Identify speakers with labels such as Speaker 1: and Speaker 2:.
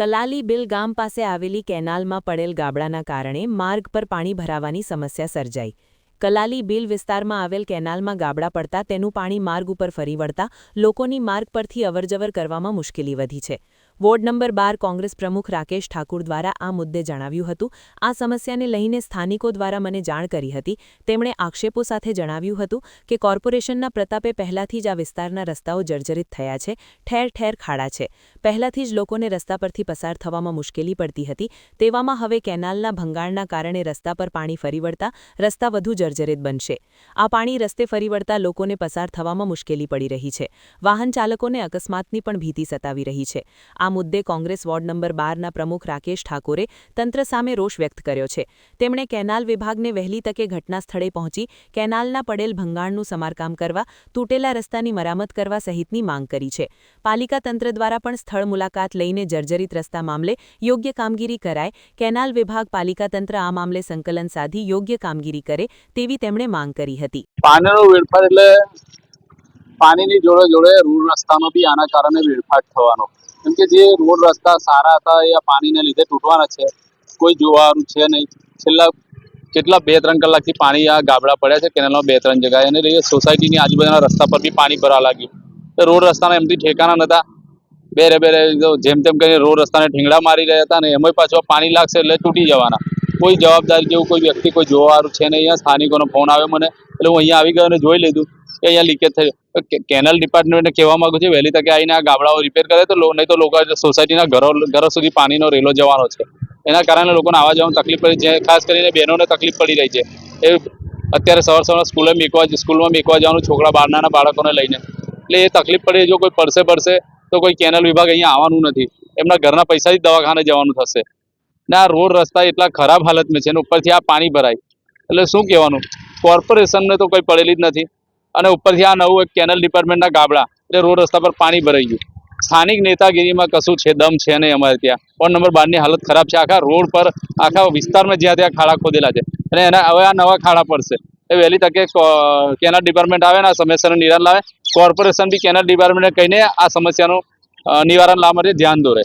Speaker 1: Kalali bill ગામ પાસે આવેલી કેનાલમાં પડેલ ગાબડાના કારણે માર્ગ પર પાણી ભરાવાની સમસ્યા સર્જાઈ. કલાલી બિલ વિસ્તારમાં આવેલ કેનાલમાં ગાબડા પડતા તેનું પાણી માર્ગ ઉપર ફરી વળતા લોકોની માર્ગ પરથી અવરજવર કરવામાં મુશ્કેલી વધી છે. વોર્ડ નંબર બાર કોંગ્રેસ પ્રમુખ રાકેશ ઠાકુર દ્વારા આ મુદ્દે જણાવ્યું હતું. આ સમસ્યાને લઈને સ્થાનિકો દ્વારા મને જાણ કરી હતી. તેમણે આક્ષેપો સાથે જણાવ્યું હતું કે કોર્પોરેશનના પ્રતાપે પહેલાથી જ આ વિસ્તારના રસ્તાઓ જર્જરિત થયા છે. ઠેર ઠેર ખાડા છે. પહેલાથી જ લોકોને રસ્તા પરથી પસાર થવામાં મુશ્કેલી પડતી હતી. તેવામાં હવે કેનાલના ભંગાણના કારણે રસ્તા પર પાણી ફરી વળતા રસ્તા વધુ જર્જરિત બનશે. આ પાણી રસ્તે ફરી વળતા લોકોને પસાર થવામાં મુશ્કેલી પડી રહી છે. વાહન ચાલકોને અકસ્માતની પણ ભીતિ સતાવી રહી છે. આ મુદ્દે કોંગ્રેસ વોર્ડ નંબર બારના પ્રમુખ રાકેશ ઠાકોરે તંત્ર સામે રોષ વ્યક્ત કર્યો છે. તેમણે કેનાલ વિભાગને વહેલી તકે ઘટના સ્થળે પહોંચી કેનાલના પડેલ ભંગાણનું સમારકામ કરવા, તૂટેલા રસ્તાની મરામત કરવા સહિતની માંગ કરી છે. પાલિકા તંત્ર દ્વારા પણ સ્થળ મુલાકાત લઈને જર્જરિત રસ્તા મામલે યોગ્ય કામગીરી કરાય, કેનાલ વિભાગ પાલિકા તંત્ર આ મામલે સંકલન સાધી યોગ્ય કામગીરી કરે તેવી તેમણે માંગ કરી હતી.
Speaker 2: પાણીની જોડે જોડે રોડ રસ્તાનો બી આના કારણે વેડફાટ થવાનો. કેમ કે જે રોડ રસ્તા સારા હતા, એ પાણીને લીધે તૂટવાના છે. કોઈ જોવાનું છે નહીં. છેલ્લા કેટલા બે ત્રણ કલાકથી પાણી આ ગાબડા પડ્યા છે, કેનાલમાં બે ત્રણ જગ્યાએ. અને લઈએ સોસાયટીની આજુબાજુના રસ્તા પર બી પાણી ભરવા લાગ્યું. તો રોડ રસ્તાના એમથી ઠેકાણા નહોતા. બેરે બેરે જેમ તેમ કરીને રોડ રસ્તાને ઠીંગડા મારી રહ્યા હતા ને એમાંય પાછો પાણી લાગશે એટલે તૂટી જવાના. કોઈ જવાબદારી જેવું કોઈ વ્યક્તિ કોઈ જોવાવાળું છે નહીં. અહીંયા સ્થાનિકોનો ફોન આવ્યો મને. એટલે હું અહીંયા આવી ગયો અને જોઈ લીધું. કે અહીંયા લીકેજ થયું. કેનલ ડિપાર્ટમેન્ટને કહેવા માંગુ છું, વહેલી તકે આવીને આ ગામડાઓ રિપેર કરે તો નહીં તો લોકો સોસાયટીના ઘરો ઘરો સુધી પાણીનો રેલો જવાનો છે. એના કારણે લોકોને આવવા જવાનું તકલીફ પડી છે, ખાસ કરીને બહેનોને તકલીફ પડી રહી છે. એ અત્યારે સવાર સવાર સ્કૂલે મેકવા, સ્કૂલમાં મેકવા જવાનું છોકરા બાર નાના બાળકોને લઈને. એટલે એ તકલીફ પડી, જો કોઈ પડશે પડશે, તો કોઈ કેનલ વિભાગ અહીંયા આવવાનું નથી. એમના ઘરના પૈસાથી દવાખાને જવાનું થશે. ને આ રોડ રસ્તા એટલા ખરાબ હાલતમાં છે ને ઉપરથી આ પાણી ભરાય. એટલે શું કહેવાનું? કોર્પોરેશનને તો કોઈ પડેલી જ નથી. અને ઉપરથી આ નવું એક કેનલ ડિપાર્ટમેન્ટના ગાબડા, એટલે રોડ રસ્તા પર પાણી ભરાઈ ગયું. સ્થાનિક નેતાગીરીમાં કશું છે દમ છે નહીં અમારે ત્યાં. વોર્ડ નંબર બારની હાલત ખરાબ છે. આખા રોડ પર, આખા વિસ્તારમાં જ્યાં ત્યાં ખાડા ખોદેલા છે. અને એના, હવે આ નવા ખાડા પડશે. એ વહેલી તકે કેનલ ડિપાર્ટમેન્ટ આવે ને આ સમસ્યાનું નિવારણ લાવે. કોર્પોરેશન બી કેનલ ડિપાર્ટમેન્ટને કહીને આ સમસ્યાનું નિવારણ લાવવા માટે ધ્યાન દોરે.